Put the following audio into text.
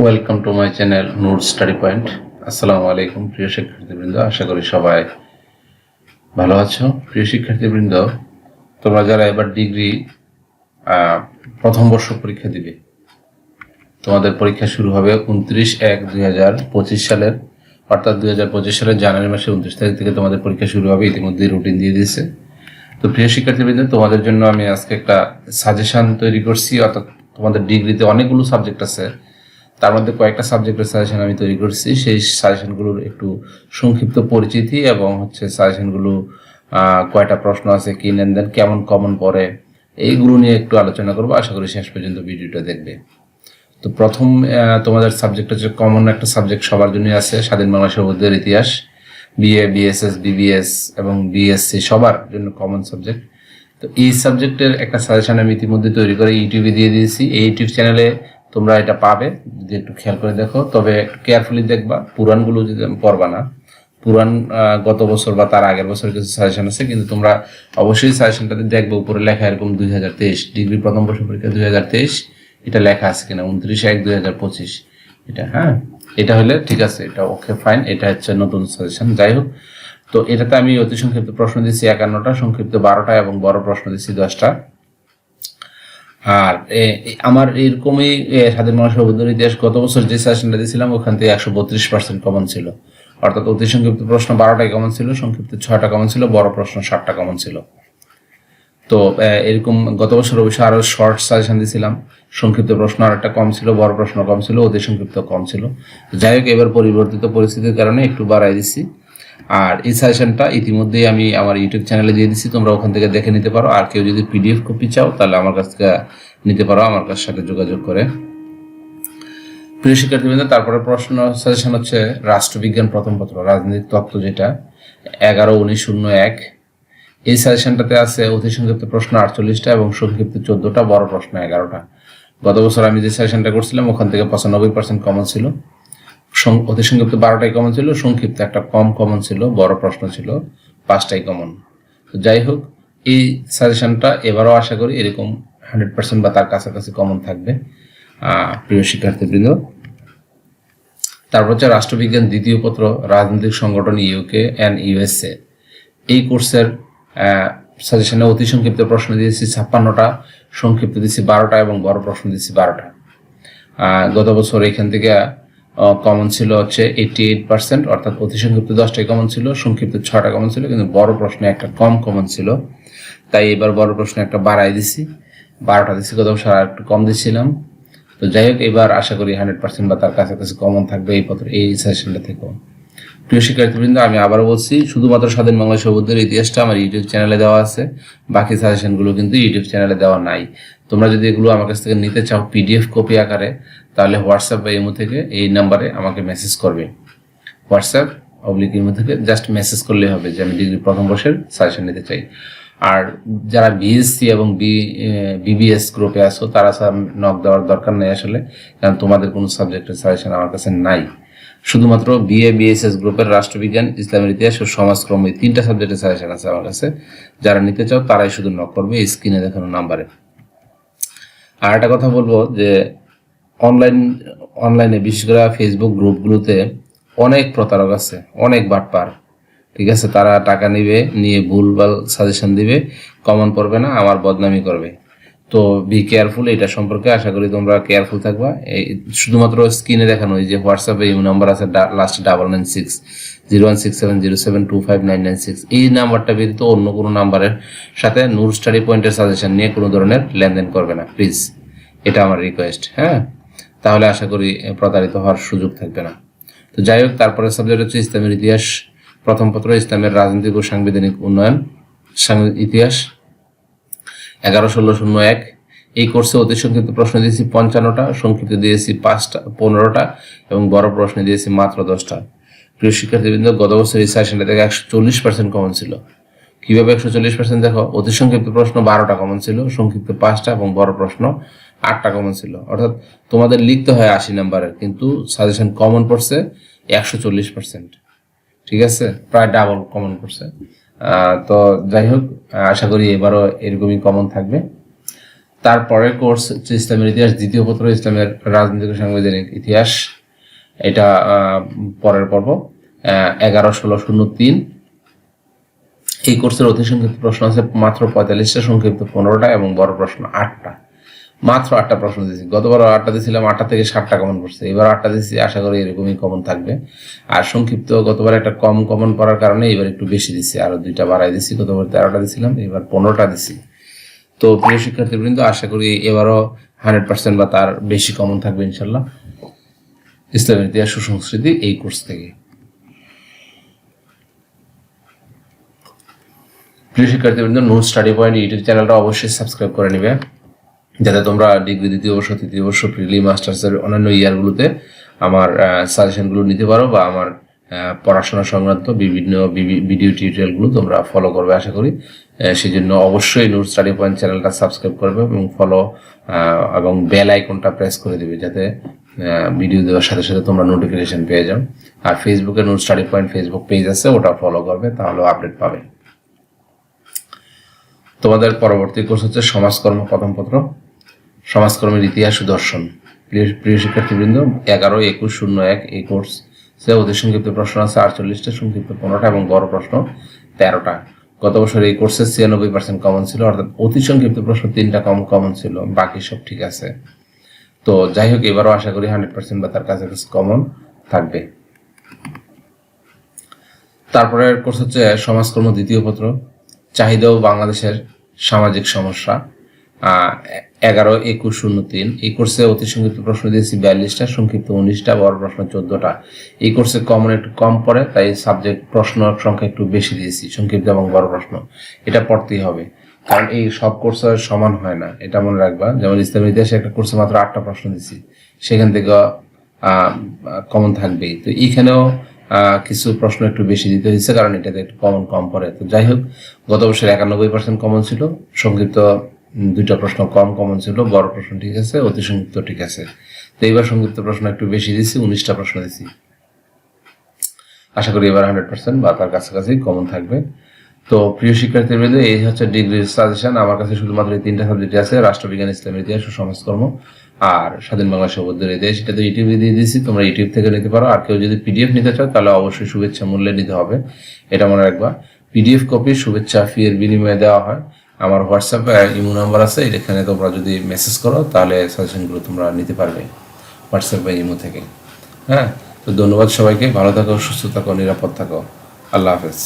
Welcome to my channel note study point আসসালামু আলাইকুম প্রিয় শিক্ষার্থীবৃন্দ। আশা করি সবাই ভালো আছো। প্রিয় শিক্ষার্থীবৃন্দ, তোমরা যারা এবার ডিগ্রি প্রথম বর্ষ পরীক্ষা দিবে, তোমাদের পরীক্ষা শুরু হবে উনত্রিশ এক দুই হাজার পঁচিশ সালের, অর্থাৎ দুই হাজার পঁচিশ সালের জানুয়ারি মাসের উনত্রিশ তারিখ থেকে তোমাদের পরীক্ষা শুরু হবে। ইতিমধ্যে রুটিন দিয়ে দিয়েছে। তো প্রিয় শিক্ষার্থীবৃন্দ, তোমাদের জন্য আমি আজকে একটা সাজেশন তৈরি করছি। অর্থাৎ তোমাদের ডিগ্রিতে অনেকগুলো সাবজেক্ট আছে। তার মধ্যে কয়েকটা সাবজেক্টের সাজেশন আমি তৈরি করছি। সেই সাজেশনগুলোর একটু সংক্ষিপ্ত পরিচিতি এবং হচ্ছে সাজেশনগুলো কয়টা প্রশ্ন আছে, কি নেন দেন কেমন কমন পড়ে, এইগুলো নিয়ে একটু আলোচনা করব। আশা করি শেষ পর্যন্ত ভিডিওটা দেখবে। তো প্রথম তোমাদের সাবজেক্ট হচ্ছে কমন একটা সাবজেক্ট সবার জন্যই আছে, স্বাধীন বাংলাদেশের মধ্যের ইতিহাস। বিএ বিএসএস বিবিএস এবং বিএসসি সবার জন্য কমন সাবজেক্ট তো এই সাবজেক্টের একটা সাজেশন আমি ইতিমধ্যে তৈরি করে ইউটিউবে দিয়ে দিয়েছি। এই ইউটিউব চ্যানেলে তোমরা এটা পাবে, যদি একটু খেয়াল করে দেখো। তবে কেয়ারফুলি দেখবা, পুরাণগুলো যদি পড়বা না, পুরাণ গত বছর বা তার আগের বছর কিছু সাজেশন আছে, কিন্তু তোমরা অবশ্যই সাজেশনটাতে দেখবে, উপরে লেখা এরকম দুই হাজার তেইশ, ডিগ্রি প্রথম বর্ষ পরীক্ষা দুই হাজার তেইশ, এটা লেখা আছে কিনা, উনত্রিশ এক দুই হাজার পঁচিশ, এটা হ্যাঁ? এটা হলে ঠিক আছে, এটা ওকে ফাইন এটা হচ্ছে নতুন সাজেশন যাই হোক। তো এটাতে আমি অতি সংক্ষিপ্ত প্রশ্ন দিচ্ছি একান্নটা, সংক্ষিপ্ত বারোটা এবং বড় প্রশ্ন দিচ্ছি দশটা। আর আমার এরকমই স্বাধীন মানুষের অভ্যন্তরীণ ইতিহাস গত বছর যে সাজেশনটা দিয়েছিলাম, ওখান থেকে একশো বত্রিশ পার্সেন্ট কমন ছিল। অর্থাৎ অতি সংক্ষিপ্ত প্রশ্ন বারোটাই কমন ছিল, সংক্ষিপ্ত ছয়টা কমন ছিল, বড় প্রশ্ন ষাটটা কমন ছিল। তো এরকম গত বছর অবশ্য আরও শর্ট সাজেশন দিয়েছিলাম। সংক্ষিপ্ত প্রশ্ন আর একটা কম ছিল, বড় প্রশ্ন কম ছিল, অতি সংক্ষিপ্ত কম ছিল। যাই হোক, এবার পরিবর্তিত পরিস্থিতির কারণে একটু বাড়াই দিচ্ছি। আর এই সাজেশনটা ইতিমধ্যেই আমি আমার ইউটিউব চ্যানেলে দিয়ে দিচ্ছি তোমরা ওখান থেকে দেখে নিতে পারো। আর কেউ যদি পিডিএফ কপি চাও, তাহলে আমার কাছ থেকে নিতে পারো, আমার কাছ সাথে যোগাযোগ করে। প্রিয় শিক্ষার্থীবৃন্দ, তারপরে প্রশ্ন সাজেশন হচ্ছে, রাষ্ট্রবিজ্ঞান প্রথম পত্র, রাজনৈতিক তত্ত্ব যেটা, এগারো, উনিশ, শূন্য, এক। এই সাজেশনটাতে আছে অতি সংক্ষিপ্ত প্রশ্ন আটচল্লিশটা এবং সংক্ষিপ্ত চোদ্দটা, বড় প্রশ্ন এগারোটা। গত বছর আমি যে সাজেশনটা করছিলাম, ওখান থেকে পঁচানব্বই পার্সেন্ট কমন ছিল। অতি সংক্ষিপ্ত বারোটাই কমন ছিল, সংক্ষিপ্ত একটা কম কমন ছিল, বড় প্রশ্ন ছিল, পাঁচটাই কমন তো যাই হোক, এই সাজেশনটা এবারও আশা করি এরকম হান্ড্রেড পার্সেন্ট বা তার কাছাকাছি কমন থাকবে। প্রিয় শিক্ষার্থীবৃন্দ, তারপর হচ্ছে রাষ্ট্রবিজ্ঞান দ্বিতীয় পত্র, রাজনৈতিক সংগঠন ইউকে অ্যান্ড ইউএসএ এই কোর্সের সাজেশনে অতি সংক্ষিপ্ত প্রশ্ন দিয়েছি, ছাপ্পান্নটা, সংক্ষিপ্ত দিয়েছি বারোটা এবং বড় প্রশ্ন দিয়েছি বারোটা। গত বছর এখান থেকে কমন ছিল হচ্ছে এইটি এইট পার্সেন্ট অর্থাৎ অতি সংক্ষিপ্ত দশটাই কমন ছিল, সংক্ষিপ্ত ছটা কমন ছিল, কিন্তু বড় প্রশ্নে একটা কম কমন ছিল। তাই এবার বড় প্রশ্নে একটা বাড়াই দিছি। বারোটা দিছি, কোথাও আর একটু কম দিছিলাম। তো যাই হোক, এবার আশা করি হান্ড্রেড পার্সেন্ট বা তার কাছাকাছি কমন থাকবে এই পত্র এই সেশনটা থেকেও। প্রিয় শিক্ষার্থীবৃন্দ, আমি আবারও বলছি, শুধুমাত্র স্বাধীন বাংলা সবুজের ইতিহাসটা আমার ইউটিউব চ্যানেলে দেওয়া আছে, বাকি সাজেশনগুলো কিন্তু ইউটিউব চ্যানেলে দেওয়া নাই। তোমরা যদি এগুলো আমার কাছ থেকে নিতে চাও পিডিএফ কপি আকারে, তাহলে হোয়াটসঅ্যাপ বা ইমো থেকে এই নাম্বারে আমাকে মেসেজ করবে। হোয়াটসঅ্যাপ অবলিক ইমো থেকে জাস্ট মেসেজ করলে হবে যে আমি ডিগ্রি প্রথম বর্ষের সাজেশন নিতে চাই। আর যারা বিএসসি এবং বি বিবিএস গ্রুপে আসো তারা নক দেওয়ার দরকার নেই আসলে, কারণ তোমাদের কোনো সাবজেক্টের সাজেশন আমার কাছে নাই। শুধুমাত্র বিএ, বিএসএস গ্রুপের রাষ্ট্রবিজ্ঞান, ইসলামের ইতিহাস ও সমাজক্রম এই তিনটা সাবজেক্টের সাজেশন আছে আমার কাছে। যারা নিতে চাও, তারাই শুধু নক করবে স্ক্রিনে দেখানো নাম্বারে আর একটা কথা বলব যে অনলাইন অনলাইনে বিশেষ করে ফেসবুক গ্রুপগুলোতে অনেক প্রতারক আছে, অনেক বাটপার। ঠিক আছে? তারা টাকা নিবে, নিয়ে ভুলভাল সাজেশন দিবে কমন পড়বে না, আমার বদনামি করবে। তো বি কেয়ারফুল এটা সম্পর্কে আশা করি তোমরা কেয়ারফুল থাকবা। এই শুধুমাত্র স্ক্রিনে দেখানো, এই যে হোয়াটসঅ্যাপে এই নাম্বার আছে last double nine six zero one six seven zero seven two five nine nine six এই নাম্বারটা ব্যতীত অন্য কোনো নাম্বারের সাথে নূর স্টাডি পয়েন্টের সাজেশন নিয়ে কোনো ধরনের লেনদেন করবে না প্লিজ এটা আমার রিকোয়েস্ট হ্যাঁ? তাহলে আশা করি প্রতারিত হওয়ার সুযোগ থাকবে না। তো যাই হোক তারপরে সাবজেক্ট হচ্ছে ইসলামের ইতিহাস। প্রথম পত্র, ইসলামের রাজনৈতিক ও সাংবিধানিক উন্নয়ন। ইতিহাস। এগারো, ষোলো, শূন্য, এক। এই কোর্সে অতি সংক্ষিপ্ত প্রশ্ন দিয়েছি পঞ্চান্নটা, সংক্ষিপ্ত দিয়েছি পাঁচটা, পনেরোটা এবং বড় প্রশ্ন দিয়েছি মাত্র দশটা। প্রিয় শিক্ষার্থীবৃন্দ, গত বছর এই সেশনটা থেকে একশো চল্লিশ পার্সেন্ট কমন ছিল। কীভাবে একশো চল্লিশ পার্সেন্ট দেখো? অতি সংক্ষিপ্ত প্রশ্ন বারোটা কমন ছিল, সংক্ষিপ্ত পাঁচটা এবং বড় প্রশ্ন আটটা কমন ছিল। অর্থাৎ তোমাদের লিখতে হয় আশি নাম্বারের কিন্তু সাজেশন কমন পড়ছে একশো চল্লিশ পার্সেন্ট ঠিক আছে? প্রায় ডাবল কমন পড়ছে। তো যাই হোক আশা করি এবারও এরকমই কমন থাকবে। তারপরে কোর্স হচ্ছে ইসলামের ইতিহাস, দ্বিতীয় পত্র ইসলামের রাজনৈতিক সাংবিধানিক ইতিহাস। এটা পরের পর্ব এগারো, ষোলো, শূন্য, তিন। এই কোর্সের অতি সংক্ষিপ্ত প্রশ্ন আছে মাত্র পঁয়তাল্লিশটা, সংক্ষিপ্ত পনেরোটা এবং বড় প্রশ্ন আটটা। মাত্র আটটা প্রশ্ন দিয়েছি। গতবার আটটা দিয়েছিলাম, আটটা থেকে সাতটা কমন পড়ছে এবার আটটা দিয়েছি, আশা করি এরকমই কমন থাকবে। আর সংক্ষিপ্ত গতবার একটা কম কমন পড়ার কারণে এবার একটু বেশি দিছি আরও দুইটা বাড়াই দিছি গতবার তেরোটা দিছিলাম এবার পনেরোটা দিছি তো প্রিয় শিক্ষার্থীবৃন্দ, আশা করি এবারও হান্ড্রেড পার্সেন্ট বা তার বেশি কমন থাকবে ইনশাল্লাহ। ইসলামের ইতিহাস ও সংস্কৃতি এই কোর্স থেকে। প্রিয় শিক্ষার্থীবৃন্দ নোট স্টাডি পয়েন্ট ইউটিউব চ্যানেলটা অবশ্যই সাবস্ক্রাইব করে নেবে। যাতে তোমরা ডিগ্রি, দ্বিতীয় বর্ষ, তৃতীয় বর্ষ, প্রিলি, মাস্টার্সের অন্যান্য ইয়ারগুলোতে আমার সাজেশনগুলো নিতে পারো বা আমার পড়াশোনা সংক্রান্ত বিভিন্ন বিভি- ভিডিও টিউটোরিয়ালগুলো তোমরা ফলো করবে আশা করি। সেই জন্য অবশ্যই নোট স্টাডি পয়েন্ট চ্যানেলটা সাবস্ক্রাইব করবে এবং ফলো এবং বেল আইকনটা প্রেস করে দিবে যাতে ভিডিও দেওয়ার সাথে সাথে তোমরা নোটিফিকেশন পেয়ে যাও। আর ফেসবুকে note study point Facebook page আছে, ওটা ফলো করবে, তাহলেও আপডেট পাবে। তোমাদের পরবর্তী কোর্স হচ্ছে সমাজকর্ম প্রথম পত্র। সমাজকর্মের ইতিহাস ও দর্শন। প্রিয় শিক্ষার্থীবৃন্দ, এগারো, একুশ, শূন্য, এক এই কোর্স। সে সংক্ষিপ্ত প্রশ্ন আছে, আটচল্লিশটা, সংক্ষিপ্ত পনেরোটা এবং বড় প্রশ্ন তেরোটা। গত বছর এই কোর্সে ছিয়ানব্বই পার্সেন্ট কমন ছিল, অর্থাৎ অতি সংক্ষিপ্ত প্রশ্ন তিনটা কম কমন ছিল, বাকি সব ঠিক আছে। তো যাই হোক, এবারও আশা করি হান্ড্রেড পার্সেন্ট বা তার কাছাকাছি কমন থাকবে। তারপরে কোর্স হচ্ছে সমাজকর্ম দ্বিতীয় পত্র, চাহিদা ও বাংলাদেশের সামাজিক সমস্যা। এগারো, একুশ, শূন্য, তিন। এই কোর্সে অতি সংক্ষিপ্ত প্রশ্ন দিয়েছি বিয়াল্লিশটা, সংক্ষিপ্ত উনিশটা, বড় প্রশ্ন চোদ্দটা। এই কোর্সে কমন একটু কম পড়ে, তাই সাবজেক্ট প্রশ্ন সংখ্যা একটু বেশি দিয়েছি, সংক্ষিপ্ত এবং বড় প্রশ্ন। এটা পড়তেই হবে, কারণ এই সব কোর্স সমান হয় না। এটা মনে রাখবা, যেমন ইসলামের ইতিহাসে একটা কোর্সে মাত্র আটটা প্রশ্ন দিয়েছি, সেখান থেকে কমন থাকবেই। তো এইখানেও কিছু প্রশ্ন একটু বেশি দিতে হয়েছে, কারণ এটাতে একটু কমন কম পড়ে। তো যাই হোক, গত বছর একানব্বই পার্সেন্ট কমন ছিল, সংক্ষিপ্ত দুইটা প্রশ্ন কম কমন ছিল, বড় প্রশ্ন ঠিক আছে, অতি সংক্ষিপ্ত ঠিক আছে। তো এইবার সংক্ষিপ্ত প্রশ্ন একটু বেশি দিছি, উনিশটা প্রশ্ন দিছি। আশা করি এবার হান্ড্রেড পার্সেন্ট বা তার কাছাকাছি কমন থাকবে। তো প্রিয় শিক্ষার্থীবৃন্দ, এই হচ্ছে ডিগ্রির সাজেশন আমার কাছে শুধুমাত্র এই তিনটা সাবজেক্ট আছে, রাষ্ট্রবিজ্ঞান ইসলামের ইতিহাস ও সমাজকর্ম আর স্বাধীন বাংলা সবুদ্ধের ইতিহাস। সেটা তো ইউটিউবে দিয়ে দিয়েছি, তোমরা ইউটিউব থেকে নিতে পারো। আর কেউ যদি পিডিএফ নিতে চাও, তাহলে অবশ্যই শুভেচ্ছা মূল্যে নিতে হবে। এটা মনে রাখবা। পিডিএফ কপি শুভেচ্ছা ফি এর বিনিময়ে দেওয়া হয়। আমার হোয়াটসঅ্যাপ ইমো নাম্বার আছে এখানে তোমরা যদি মেসেজ করো, তাহলে সাজেশনগুলো তোমরা নিতে পারবে হোয়াটসঅ্যাপ বা ইমো থেকে। হ্যাঁ? তো ধন্যবাদ সবাইকে, ভালো থাকো, সুস্থ থাকো, নিরাপদ থাকো। আল্লাহ হাফেজ।